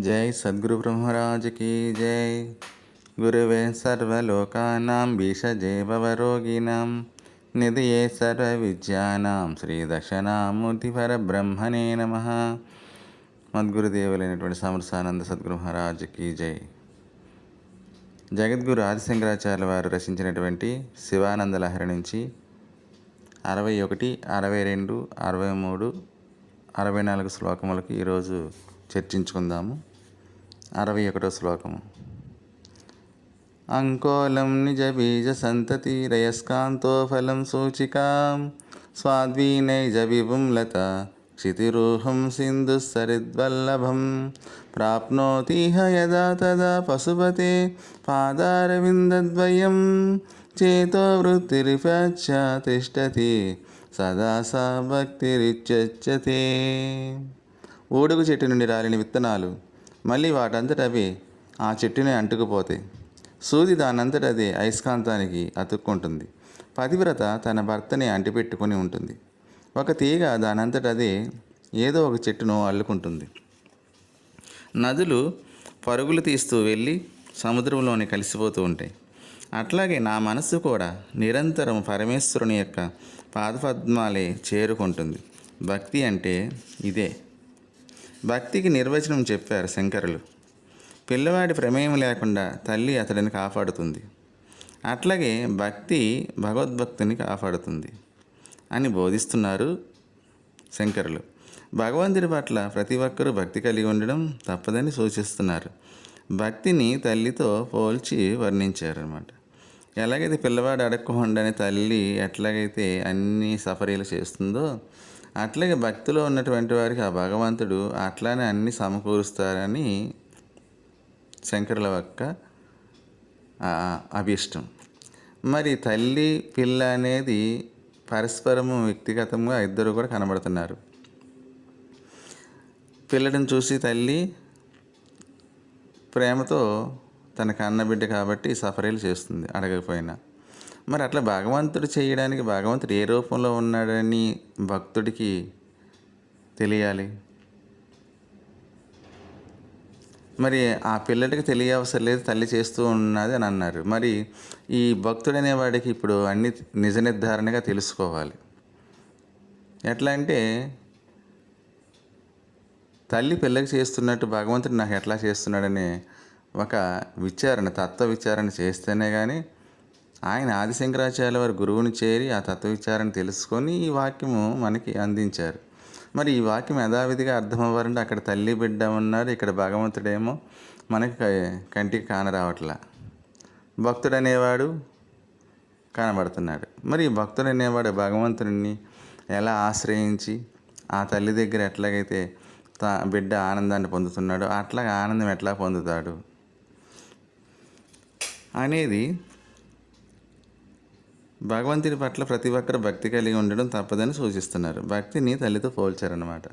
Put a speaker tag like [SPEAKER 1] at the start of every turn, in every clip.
[SPEAKER 1] జై సద్గురు బ్రహ్మరాజుకి జై. గురువే సర్వలోకానాం భీషజే భవరోగిణాం నిధియే సర్వ విద్యానాం శ్రీ దక్షిణామూర్తి పరబ్రహ్మణే నమ. మద్గురుదేవులైనటువంటి సమరసానంద సద్గురు మహారాజుకి జై. జగద్గురు ఆదిశంకరాచార్య వారు రచించినటువంటి శివానంద లహరి నుంచి అరవై ఒకటి అరవై రెండు అరవై మూడు అరవై నాలుగు శ్లోకములకు ఈరోజు చర్చించుకుందాము. అరవై ఒకటో శ్లోకము. అంకోలం నిజ బీజ సంతతి రయస్కాంతో ఫలం సూచికాం. స్వాద్వీనైజ విపుంలత క్షితిరూహం సింధు సరిద్వల్లభం. ప్రాప్నోతిహ యదా తదా పశుపతే పాదారవిందద్వయం. చేతో వృత్తిరిపచ్చ తిష్టతి సదా సా భక్తిరిచ్చతే ఓడుగు చెట్టు నుండి రాలిన విత్తనాలు మళ్ళీ వాటంతట అవి ఆ చెట్టుని అంటుకుపోతాయి. సూది దానంతట అది అయస్కాంతానికి అతుక్కుంటుంది. పతివ్రత తన భర్తని అంటిపెట్టుకొని ఉంటుంది. ఒక తీగ దానంతట అది ఏదో ఒక చెట్టును అల్లుకుంటుంది. నదులు పరుగులు తీస్తూ వెళ్ళి సముద్రంలోని కలిసిపోతూ ఉంటాయి. అట్లాగే నా మనస్సు కూడా నిరంతరం పరమేశ్వరుని యొక్క పాదపద్మాలే చేరుకుంటుంది. భక్తి అంటే ఇదే. భక్తికి నిర్వచనం చెప్పారు శంకరులు. పిల్లవాడి ప్రమేయం లేకుండా తల్లి అతడిని కాపాడుతుంది. అట్లాగే భక్తి భగవద్భక్తిని కాపాడుతుంది అని బోధిస్తున్నారు శంకరులు. భగవంతుడి పట్ల ప్రతి ఒక్కరూ భక్తి కలిగి ఉండడం తప్పదని సూచిస్తున్నారు. భక్తిని తల్లితో పోల్చి వర్ణించారనమాట ఎలాగైతే పిల్లవాడు అడగకుండానే తల్లి ఎట్లాగైతే అన్ని సఫరీలు చేస్తుందో అట్లాగే భక్తిలో ఉన్నటువంటి వారికి ఆ భగవంతుడు అట్లానే అన్ని సమకూరుస్తారని శంకరుల యొక్క అభీష్టం అభిష్టం. మరి తల్లి పిల్ల అనేది పరస్పరము వ్యక్తిగతంగా ఇద్దరు కూడా కనబడుతున్నారు. పిల్లడిని చూసి తల్లి ప్రేమతో తన కన్నబిడ్డ కాబట్టి సఫరీలు చేస్తుంది అడగకపోయినా. మరి అట్లా భగవంతుడు చేయడానికి భగవంతుడు ఏ రూపంలో ఉన్నాడని భక్తుడికి తెలియాలి. మరి ఆ పిల్లడికి తెలియవసరం లేదు తల్లి చేస్తూ ఉన్నది అని అన్నారు. మరి ఈ భక్తుడు అనేవాడికి ఇప్పుడు అన్ని నిజ నిర్ధారణగా తెలుసుకోవాలి. ఎట్లా అంటే తల్లి పిల్లకి చేస్తున్నట్టు భగవంతుడు నాకు ఎట్లా చేస్తున్నాడని ఒక విచారణ తత్వ విచారణ చేస్తేనే కానీ ఆయన ఆదిశంకరాచార్య వారి గురువుని చేరి ఆ తత్వ తెలుసుకొని ఈ వాక్యము మనకి అందించారు. మరి ఈ వాక్యం యథావిధిగా అర్థమవ్వాలంటే అక్కడ తల్లి బిడ్డ ఉన్నారు ఇక్కడ భగవంతుడేమో మనకి కంటికి కానరావట్లా భక్తుడు అనేవాడు కనబడుతున్నాడు. మరి ఈ భక్తుడు అనేవాడు భగవంతుడిని ఎలా ఆశ్రయించి ఆ తల్లి దగ్గర ఎట్లాగైతే తా బిడ్డ ఆనందాన్ని పొందుతున్నాడో అట్లాగే ఆనందం ఎట్లా పొందుతాడు అనేది భగవంతుడి పట్ల ప్రతి ఒక్కరు భక్తి కలిగి ఉండడం తప్పదని సూచిస్తున్నారు. భక్తిని తల్లితో పోల్చారనమాట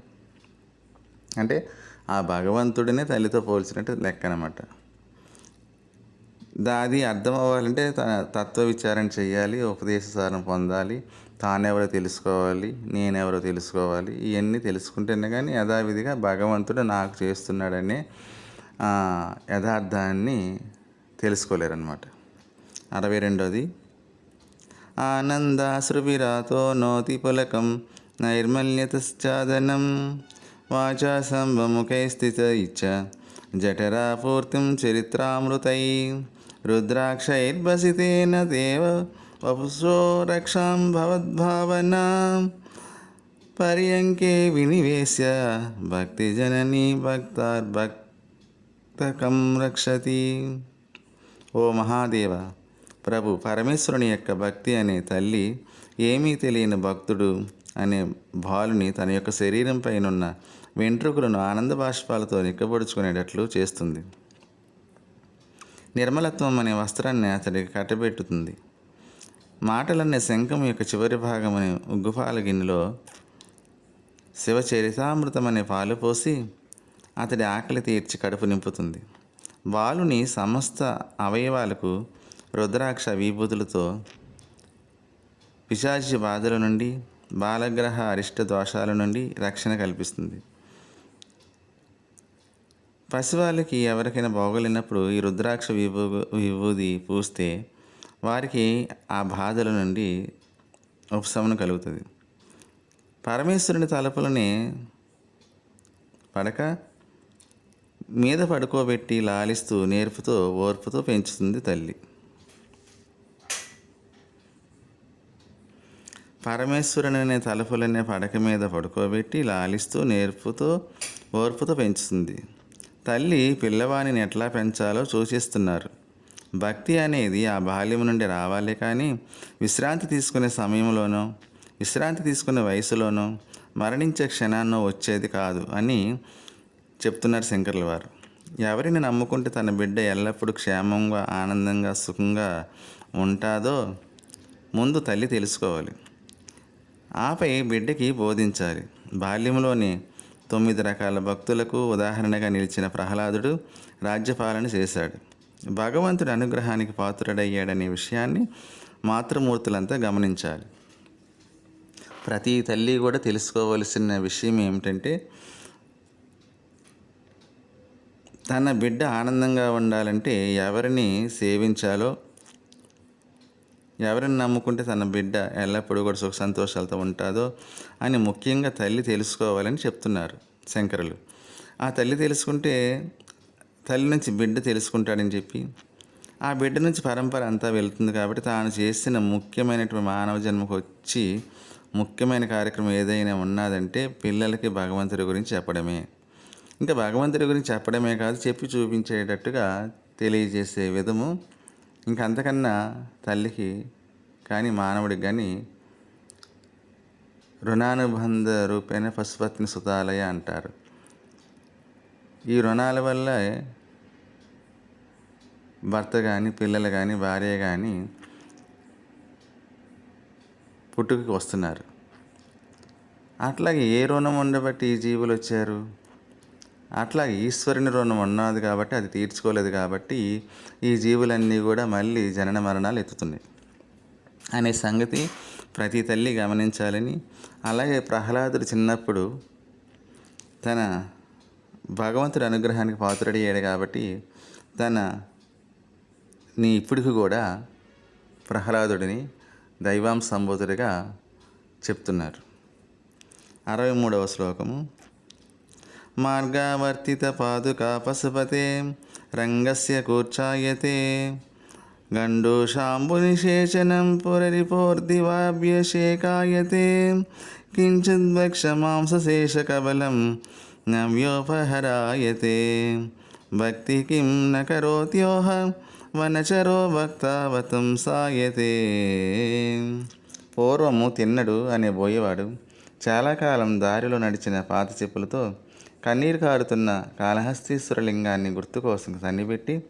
[SPEAKER 1] అంటే ఆ భగవంతుడినే తల్లితో పోల్చినట్టు లెక్క అనమాట దాది అర్థం అవ్వాలంటే తత్వ విచారణ చేయాలి ఉపదేశ సారం పొందాలి తానెవరో తెలుసుకోవాలి నేనెవరో తెలుసుకోవాలి ఇవన్నీ తెలుసుకుంటేనే కానీ యథావిధిగా భగవంతుడు నాకు చేస్తున్నాడనే యథార్థాన్ని తెలుసుకోలేరన్నమాట. అరవై రెండోది ఆనందాశ్రువిరాతో నోతి పులకం నైర్మల్యతశ్చాదనం వాచా సంభముఖై స్థిత ఇచ్చ జఠరాపూర్తిం చరిత్రామృతై రుద్రాక్షైర్భసితేన దేవ వపుసో రక్షాం భవద్భావనా పర్యంకే వినివేశ్య భక్తిజననీ భక్తార్భక్తకం రక్షతి ఓ మహాదేవ ప్రభు పరమేశ్వరుని యొక్క భక్తి అనే తల్లి ఏమీ తెలియని భక్తుడు అనే బాలుని తన యొక్క శరీరంపైనున్న వెంట్రుకలను ఆనంద బాష్పాలతో నిక్కబడుచుకునేటట్లు చేస్తుంది. నిర్మలత్వం అనే వస్త్రాన్ని అతడికి కట్టబెట్టుతుంది. మాటలనే శంఖం యొక్క చివరి భాగమని ఉగ్గుపాల గిన్నెలో శివచరితామృతం అనే పాలు పోసి అతడి ఆకలి తీర్చి కడుపు నింపుతుంది. బాలుని సమస్త అవయవాలకు రుద్రాక్ష విభూతులతో పిశాచి బాధల నుండి బాలగ్రహ అరిష్ట దోషాల నుండి రక్షణ కల్పిస్తుంది. పసివాళ్ళకి ఎవరికైనా బాగోలేనప్పుడు ఈ రుద్రాక్ష విభూ విభూది పూస్తే వారికి ఆ బాధల నుండి ఉపశమనం కలుగుతుంది. పరమేశ్వరుని తలుపులని పడక మీద పడుకోబెట్టి లాలిస్తూ నేర్పుతో ఓర్పుతో పెంచుతుంది తల్లి. పరమేశ్వరుని తలుపులనే పడక మీద పడుకోబెట్టి లాలిస్తూ నేర్పుతూ ఓర్పుతో పెంచుతుంది. తల్లి పిల్లవాణిని ఎట్లా పెంచాలో సూచిస్తున్నారు. భక్తి అనేది ఆ బాల్యం నుండి రావాలి కానీ విశ్రాంతి తీసుకునే సమయంలోనో విశ్రాంతి తీసుకునే వయసులోనో మరణించే క్షణాన్నో వచ్చేది కాదు అని చెప్తున్నారు శంకర్ల వారు. ఎవరిని నమ్ముకుంటే తన బిడ్డ ఎల్లప్పుడూ క్షేమంగా ఆనందంగా సుఖంగా ఉంటాదో ముందు తల్లి తెలుసుకోవాలి. ఆపై బిడ్డకి బోధించాలి. బాల్యంలోనే తొమ్మిది రకాల భక్తులకు ఉదాహరణగా నిలిచిన ప్రహ్లాదుడు రాజ్యపాలన చేశాడు. భగవంతుడి అనుగ్రహానికి పాత్రుడయ్యాడనే విషయాన్ని మాతృమూర్తులంతా గమనించాలి. ప్రతి తల్లి కూడా తెలుసుకోవలసిన విషయం ఏమిటంటే తన బిడ్డ ఆనందంగా ఉండాలంటే ఎవరిని సేవించాలో ఎవరిని నమ్ముకుంటే తన బిడ్డ ఎల్లప్పుడూ కూడా సుఖ సంతోషాలతో ఉంటుందో అని ముఖ్యంగా తల్లి తెలుసుకోవాలని చెప్తున్నారు శంకరులు. ఆ తల్లి తెలుసుకుంటే తల్లి నుంచి బిడ్డ తెలుసుకుంటాడని చెప్పి ఆ బిడ్డ నుంచి పరంపర అంతా వెళ్తుంది కాబట్టి తాను చేసిన ముఖ్యమైనటువంటి మానవ జన్మకు వచ్చి ముఖ్యమైన కార్యక్రమం ఏదైనా ఉన్నదంటే పిల్లలకి భగవంతుడి గురించి చెప్పడమే. ఇంకా భగవంతుడి గురించి చెప్పడమే కాదు చెప్పి చూపించేటట్టుగా తెలియజేసే విధము ఇంకంతకన్నా తల్లికి కానీ మానవుడికి కానీ రుణానుబంధ రూపేణ పశుపత్ని సుతాలయ అంటారు. ఈ రుణాల వల్ల భర్త కానీ పిల్లలు కానీ భార్య కానీ పుట్టుకకి వస్తున్నారు. అట్లాగే ఏ రుణం ఉండబట్టి ఈ జీవులు వచ్చారు? అట్లా ఈశ్వరుని రుణం ఉన్నది కాబట్టి అది తీర్చుకోలేదు కాబట్టి ఈ జీవులన్నీ కూడా మళ్ళీ జనన మరణాలు ఎత్తుతున్నాయి. అనే సంగతి ప్రతి తల్లి గమనించాలని అలాగే ప్రహ్లాదుడు చిన్నప్పుడు తన భగవంతుడి అనుగ్రహానికి పాత్రుడయ్యాడు కాబట్టి తన నీ ఇప్పటికి కూడా ప్రహ్లాదుడిని దైవాం సంబోధుడిగా చెప్తున్నారు. అరవై మూడవ శ్లోకము. మార్గావర్తిత పాదుకా పశుపతే రంగస్య కూర్చాయతే గండూషాంబునిశేచనం పురరిపోర్దివాభ్యశేకాయతే కించిద్వక్షమాంసశేషకబలం నవ్యోపహరాయతే భక్తి కిం న కరోత్యోహ వనచరో భక్తావతం సాయతే పూర్వము తిన్నడు అనే బోయేవాడు చాలా కాలం దారిలో నడిచిన పాత చెప్పులతో కన్నీరు కారుతున్న కాళహస్తీశ్వర లింగాన్ని గుర్తు కోసం సన్నిపెట్టి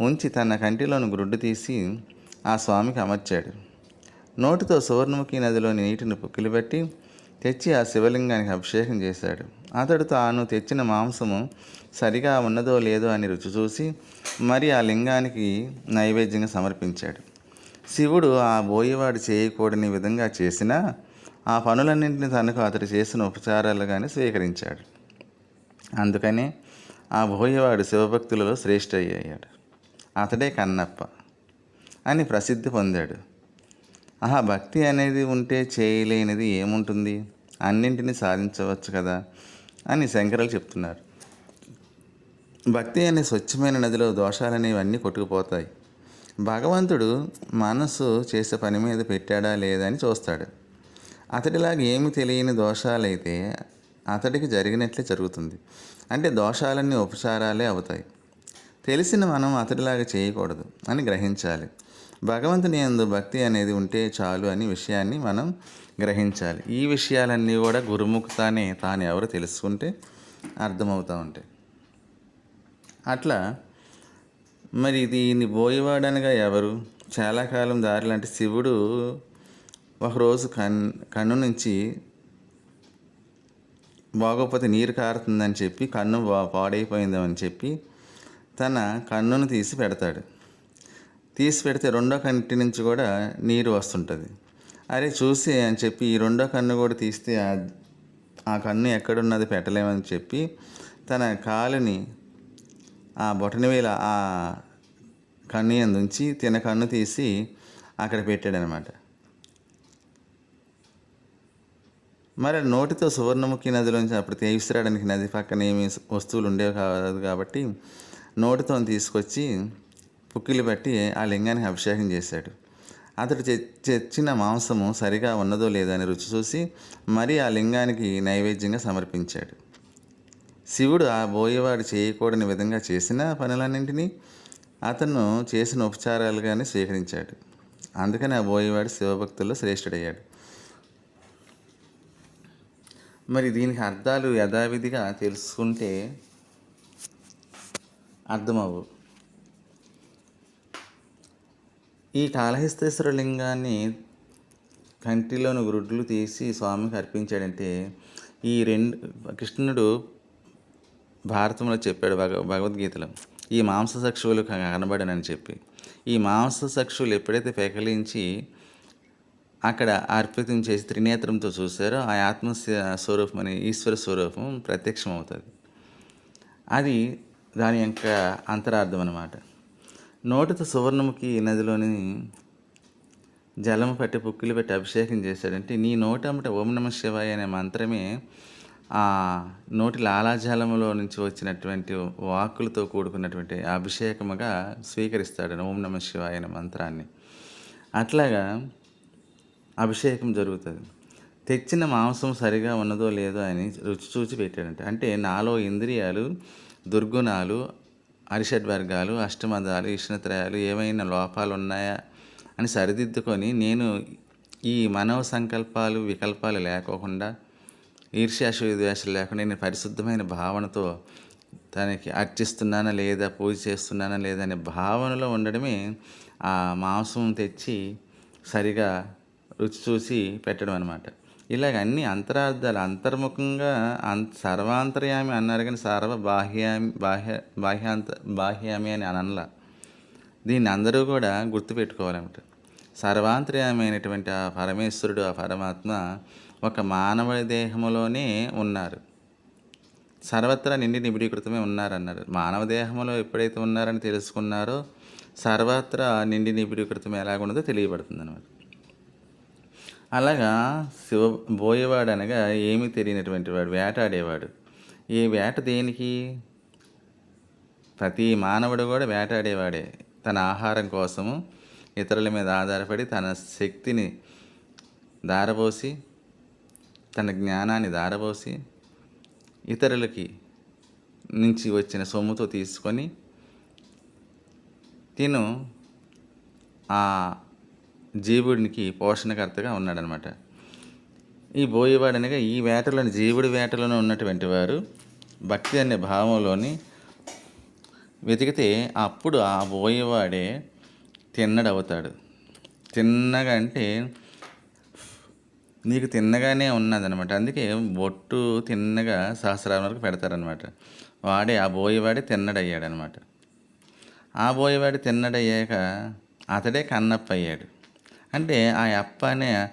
[SPEAKER 1] ఉంచి తన కంటిలోని గుడ్డు తీసి ఆ స్వామికి అమర్చాడు. నోటితో సువర్ణముఖి నదిలోని నీటిని పుక్కిలిపెట్టి తెచ్చి ఆ శివలింగానికి అభిషేకం చేశాడు. అతడు తాను తెచ్చిన మాంసము సరిగా ఉన్నదో లేదో అని రుచి చూసి మరి ఆ లింగానికి నైవేద్యంగా సమర్పించాడు. శివుడు ఆ బోయేవాడు చేయకూడని విధంగా చేసినా ఆ పనులన్నింటినీ తనకు అతడు చేసిన ఉపచారాలుగానే స్వీకరించాడు. అందుకని ఆ భోయవాడు శివభక్తులలో శ్రేష్ఠ అయ్యాడు. అతడే కన్నప్ప అని ప్రసిద్ధి పొందాడు. ఆహా భక్తి అనేది ఉంటే చేయలేనిది ఏముంటుంది? అన్నింటినీ సాధించవచ్చు కదా అని శంకరులు చెప్తున్నారు. భక్తి అనే స్వచ్ఛమైన నదిలో దోషాలనేవన్నీ కొట్టుకుపోతాయి. భగవంతుడు మనసు చేసే పని మీద పెట్టాడా లేదా అని చూస్తాడు. అతడిలాగా ఏమి తెలియని దోషాలైతే అతడికి జరిగినట్లే జరుగుతుంది. అంటే దోషాలన్నీ ఉపచారాలే అవుతాయి. తెలిసిన మనం అతడిలాగా చేయకూడదు అని గ్రహించాలి. భగవంతుని ఎందు భక్తి అనేది ఉంటే చాలు అని విషయాన్ని మనం గ్రహించాలి. ఈ విషయాలన్నీ కూడా గురుముఖతానే తాను ఎవరు తెలుసుకుంటే అర్థమవుతూ ఉంటాయి. అట్లా మరి దీన్ని బోయవాడనగా ఎవరు? చాలా కాలం దారిలో అంటే శివుడు ఒకరోజు కన్ కన్ను నుంచి బాగోకపోతే నీరు కారుతుందని చెప్పి కన్ను బా- పాడైపోయిందని చెప్పి తన కన్నును తీసి పెడతాడు. తీసి పెడితే రెండో కంటి నుంచి కూడా నీరు వస్తుంటుంది. అరే చూసి అని చెప్పి ఈ రెండో కన్ను కూడా తీస్తే ఆ- కన్ను ఎక్కడున్నది పెట్టలేమని చెప్పి తన కాలుని ఆ బొటనవేల ఆ కన్ను ఎందుంచి తిన కన్ను తీసి అక్కడ పెట్టాడనమాట. మరి నోటితో సువర్ణముఖి నదిలోంచి అప్పుడు తీసుకురావడానికి నది పక్కన ఏమి వస్తువులు ఉండేవి కాదు కాబట్టి నోటితో తీసుకొచ్చి పుక్కిలు పెట్టి ఆ లింగానికి అభిషేకం చేశాడు. అతడు తెచ్చిన మాంసము సరిగా ఉన్నదో లేదో అని రుచి చూసి మరి ఆ లింగానికి నైవేద్యంగా సమర్పించాడు. శివుడు ఆ బోయేవాడు చేయకూడని విధంగా చేసిన పనులన్నింటినీ అతను చేసిన ఉపచారాలుగానే స్వీకరించాడు. అందుకని ఆ బోయేవాడు శివభక్తుల్లో శ్రేష్ఠుడయ్యాడు. మరి దీనికి అర్థాలు యథావిధిగా తెలుసుకుంటే అర్థమవు ఈ కాళహస్తేశ్వర లింగాన్ని కంటిలోని గురుడ్లు తీసి స్వామికి అర్పించాడంటే ఈ రెండు కృష్ణుడు భారతంలో చెప్పాడు భగ భగవద్గీతలో ఈ మాంసచక్షువులు కనబడనని చెప్పి. ఈ మాంస సక్షువులు ఎప్పుడైతే పెకలించి అక్కడ అర్పితం చేసి త్రినేత్రంతో చూసారో ఆ ఆత్మ స్వరూపం అనే ఈశ్వర స్వరూపం ప్రత్యక్షం అవుతుంది అది దాని యొక్క అంతరార్థం అనమాట నోటితో సువర్ణముఖి నదిలోని జలము పట్టి పుక్కిలు పెట్టి అభిషేకం చేశాడంటే నీ నోటమ్మట ఓం నమ శివాయ అనే మంత్రమే ఆ నోటి లాలాజలములో నుంచి వచ్చినటువంటి వాక్కులతో కూడుకున్నటువంటి అభిషేకముగా స్వీకరిస్తాడు ఓం నమ శివాయ అనే మంత్రాన్ని. అట్లాగా అభిషేకం జరుగుతుంది. తెచ్చిన మాంసం సరిగా ఉన్నదో లేదో అని రుచి చూచి పెట్టాడంట. అంటే నాలో ఇంద్రియాలు దుర్గుణాలు అరిషడ్వర్గాలు అష్టమదాలు ఇష్ణత్రయాలు ఏమైనా లోపాలు ఉన్నాయా అని సరిదిద్దుకొని నేను ఈ మనవ సంకల్పాలు వికల్పాలు లేకోకుండా ఈర్ష్యాశ్వద్వేషాలు లేకుండా నేను పరిశుద్ధమైన భావనతో తనకి అర్చిస్తున్నానా లేదా పూజ చేస్తున్నానా లేదా అనే భావనలో ఉండడమే ఆ మాంసం తెచ్చి సరిగా రుచి చూసి పెట్టడం అనమాట ఇలాగ అన్ని అంతరార్థాలు అంతర్ముఖంగా అంత సర్వాంతర్యామి అన్నారు కానీ సర్వ బాహ్యామి బాహ్య బాహ్యాంత బాహ్యామి అని అనలా దీన్ని అందరూ కూడా గుర్తుపెట్టుకోవాలన్నమాట. సర్వాంతర్యామి అయినటువంటి ఆ పరమేశ్వరుడు ఆ పరమాత్మ ఒక మానవ దేహములోనే ఉన్నారు. సర్వత్రా నిండి నిబిడీకృతమే ఉన్నారన్నారు. మానవ దేహంలో ఎప్పుడైతే ఉన్నారని తెలుసుకున్నారో సర్వత్రా నిండి నిబిడీకృతం ఎలాగున్నదో తెలియబడుతుంది అనమాట అలాగా శివ బోయేవాడు అనగా ఏమీ తెలియనటువంటి వాడు వేటాడేవాడు. ఈ వేట దేనికి? ప్రతి మానవుడు కూడా వేటాడేవాడే. తన ఆహారం కోసము ఇతరుల మీద ఆధారపడి తన శక్తిని దారబోసి తన జ్ఞానాన్ని దారబోసి ఇతరులకి నుంచి వచ్చిన సొమ్ముతో తీసుకొని తిను. ఆ జీవుడికి పోషణకర్తగా ఉన్నాడనమాట. ఈ బోయేవాడు అనగా ఈ వేటలోని జీవుడి వేటలోనే ఉన్నటువంటి వారు భక్తి అనే భావంలోని వెతికితే అప్పుడు ఆ బోయేవాడే తిన్నడవుతాడు. తిన్నగా అంటే నీకు తిన్నగానే ఉన్నదనమాట. అందుకే బొట్టు తిన్నగా సహస్రాల వరకు పెడతారనమాట. వాడే ఆ బోయేవాడే తిన్నడయ్యాడనమాట. ఆ బోయేవాడు తిన్నడయ్యాక అతడే కన్నప్ప అయ్యాడు అంటే ఆ అప్ప అనే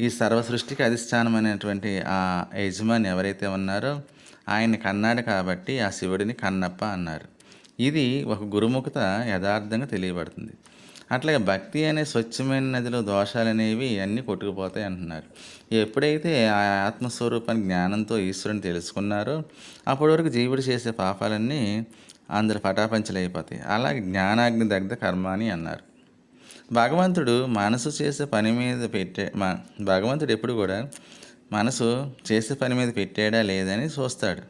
[SPEAKER 1] ఈ సర్వసృష్టికి అధిష్టానం అనేటువంటి ఆ యజమాని ఎవరైతే ఉన్నారో ఆయన కన్నాడు కాబట్టి ఆ శివుడిని కన్నప్ప అన్నారు. ఇది ఒక గురుముఖత యథార్థంగా తెలియబడుతుంది. అట్లాగే భక్తి అనే స్వచ్ఛమైన నదిలో దోషాలు అనేవి అన్నీ కొట్టుకుపోతాయి అంటున్నారు. ఎప్పుడైతే ఆ ఆత్మస్వరూపాన్ని జ్ఞానంతో ఈశ్వరుని తెలుసుకున్నారో అప్పటి వరకు జీవుడు చేసే పాపాలన్నీ అందరు పటాపంచలైపోతాయి. అలాగే జ్ఞానాగ్ని దగ్ధ కర్మ అని అన్నారు. భగవంతుడు మనసు చేసే పని మీద పెట్టే మా భగవంతుడు ఎప్పుడు కూడా మనసు చేసే పని మీద పెట్టాడా లేదని చూస్తాడు.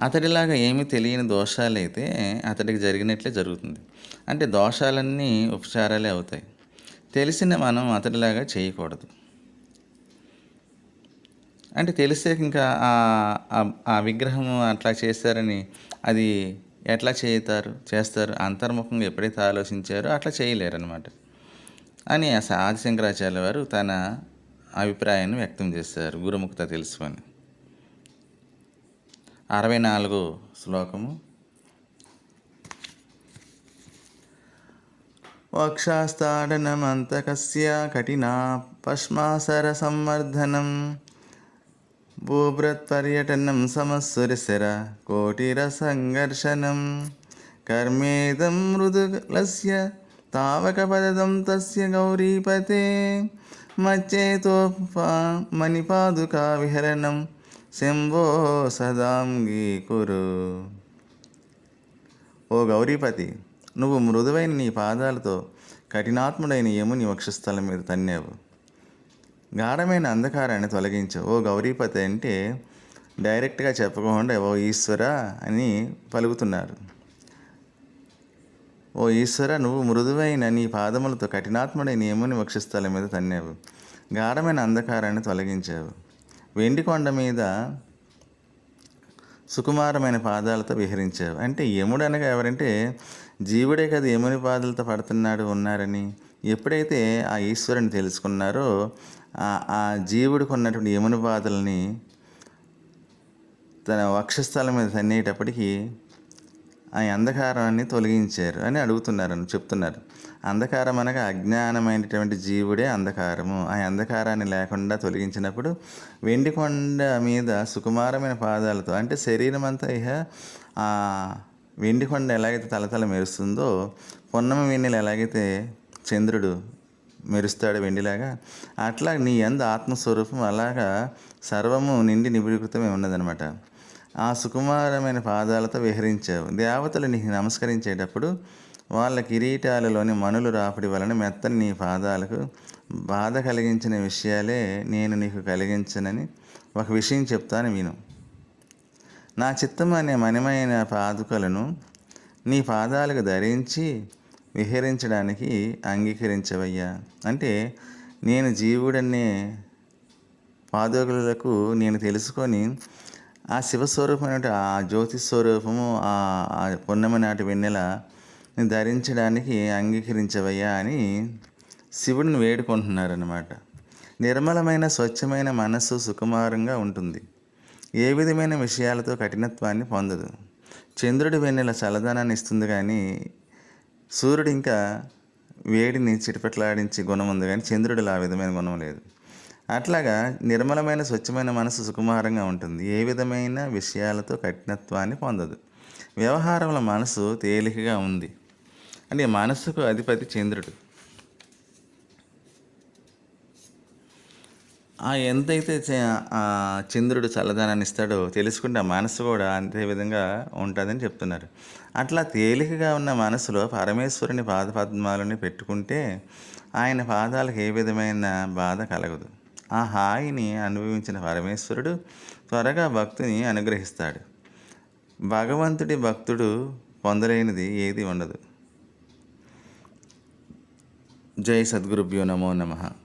[SPEAKER 1] అతడిలాగా ఏమీ తెలియని దోషాలు అయితే అతడికి జరిగినట్లే జరుగుతుంది. అంటే దోషాలన్నీ ఉపచారాలే అవుతాయి. తెలిసిన మనం అతడిలాగా చేయకూడదు. అంటే తెలిసే ఇంకా ఆ విగ్రహం అట్లా చేశారని అది ఎట్లా చేతారు? చేస్తారు? అంతర్ముఖంగా ఎప్పుడైతే ఆలోచించారో అట్లా చేయలేరు అనమాట అని శంకరాచార్య వారు తన అభిప్రాయాన్ని వ్యక్తం చేశారు గురుముఖత తెలుసుకొని. అరవై నాలుగు శ్లోకము. వక్షాస్తాడనమంతకస్య కఠినా పశ్మాసర సంవర్ధనం. భూభృత్పర్యటనం సమస్సురిశిర కోటిరసంఘర్షణం కర్మేదం మృదులస్య తావకపదం తస్య గౌరీపతే మచ్చేతో మణిపాదుకా విహరణం శంభో సదాంగీకురు ఓ గౌరీపతి నువ్వు మృదువైన నీ పాదాలతో కఠినాత్ముడైన యముని వక్షస్థలం మీద తన్నావు. గాఢమైన అంధకారాన్ని తొలగించు. ఓ గౌరీపతి అంటే డైరెక్ట్గా చెప్పకుండా ఓ ఈశ్వర అని పలుకుతున్నారు. ఓ ఈశ్వర నువ్వు మృదువైన నీ పాదములతో కఠినాత్ముడైన యముని వక్షస్థలం మీద తన్నావు. గాఢమైన అంధకారాన్ని తొలగించావు. వెండి కొండ మీద సుకుమారమైన పాదాలతో విహరించావు. అంటే యముడు అనగా ఎవరంటే జీవుడే కదా యముని పాదాలతో పడుతున్నాడు ఉన్నారని. ఎప్పుడైతే ఆ ఈశ్వరుని తెలుసుకున్నారో ఆ జీవుడికి ఉన్నటువంటి యముని బాధల్ని తన వక్షస్థలం మీద తన్నేటప్పటికీ ఆ అంధకారాన్ని తొలగించారు అని అడుగుతున్నారని చెప్తున్నారు. అంధకారం అనగా అజ్ఞానమైనటువంటి జీవుడే అంధకారము. ఆ అంధకారాన్ని లేకుండా తొలగించినప్పుడు వెండి కొండ మీద సుకుమారమైన పాదాలతో అంటే శరీరం అంతా ఇహ ఆ వెండి కొండ ఎలాగైతే తలతల మెరుస్తుందో పొన్నమ వెన్నెలు ఎలాగైతే చంద్రుడు మెరుస్తాడు వెండిలాగా. అట్లా నీ ఎందు ఆత్మస్వరూపం అలాగా సర్వము నిండి నిబిడీకృతమే ఉన్నదనమాట. ఆ సుకుమారమైన పాదాలతో విహరించావు. దేవతలు నీకు నమస్కరించేటప్పుడు వాళ్ళ కిరీటాలలోని మనులు రాపిడి వలన మెత్తని నీ పాదాలకు బాధ కలిగించిన విషయాలే నేను నీకు కలిగించనని ఒక విషయం చెప్తాను విను. నా చిత్తం అనే మణిమైన పాదుకలను నీ పాదాలకు ధరించి విహరించడానికి అంగీకరించవయ్యా. అంటే నేను జీవుడనే పాదోగులకు నేను తెలుసుకొని ఆ శివస్వరూపమైన ఆ జ్యోతి స్వరూపము ఆ పున్నమి నాటి వెన్నెల ధరించడానికి అంగీకరించవయ్యా అని శివుడిని వేడుకుంటున్నారన్నమాట. నిర్మలమైన స్వచ్ఛమైన మనస్సు సుకుమారంగా ఉంటుంది. ఏ విధమైన విషయాలతో కఠినత్వాన్ని పొందదు. చంద్రుడి వెన్నెల చల్లదనాన్ని ఇస్తుంది కానీ సూర్యుడు ఇంకా వేడిని చిటిపెట్లాడించి గుణం ఉంది కానీ చంద్రుడిలో ఆ విధమైన గుణం లేదు. అట్లాగా నిర్మలమైన స్వచ్ఛమైన మనసు సుకుమారంగా ఉంటుంది. ఏ విధమైన విషయాలతో కఠినత్వాన్ని పొందదు. వ్యవహారంలో మనసు తేలికగా ఉంది. అంటే మనసుకు అధిపతి చంద్రుడు. ఆ ఎంతైతే చంద్రుడు చల్లదనాన్ని ఇస్తాడో తెలుసుకుంటే ఆ మనసు కూడా అంతే విధంగా ఉంటుందని చెప్తున్నారు. అట్లా తేలికగా ఉన్న మనసులో పరమేశ్వరుని పాదపద్మాలని పెట్టుకుంటే ఆయన పాదాలకు ఏ విధమైన బాధ కలగదు. ఆ హాయిని అనుభవించిన పరమేశ్వరుడు త్వరగా భక్తిని అనుగ్రహిస్తాడు. భగవంతుడి భక్తుడు పొందలేనిది ఏది ఉండదు. జై సద్గురుభ్యో నమో నమః.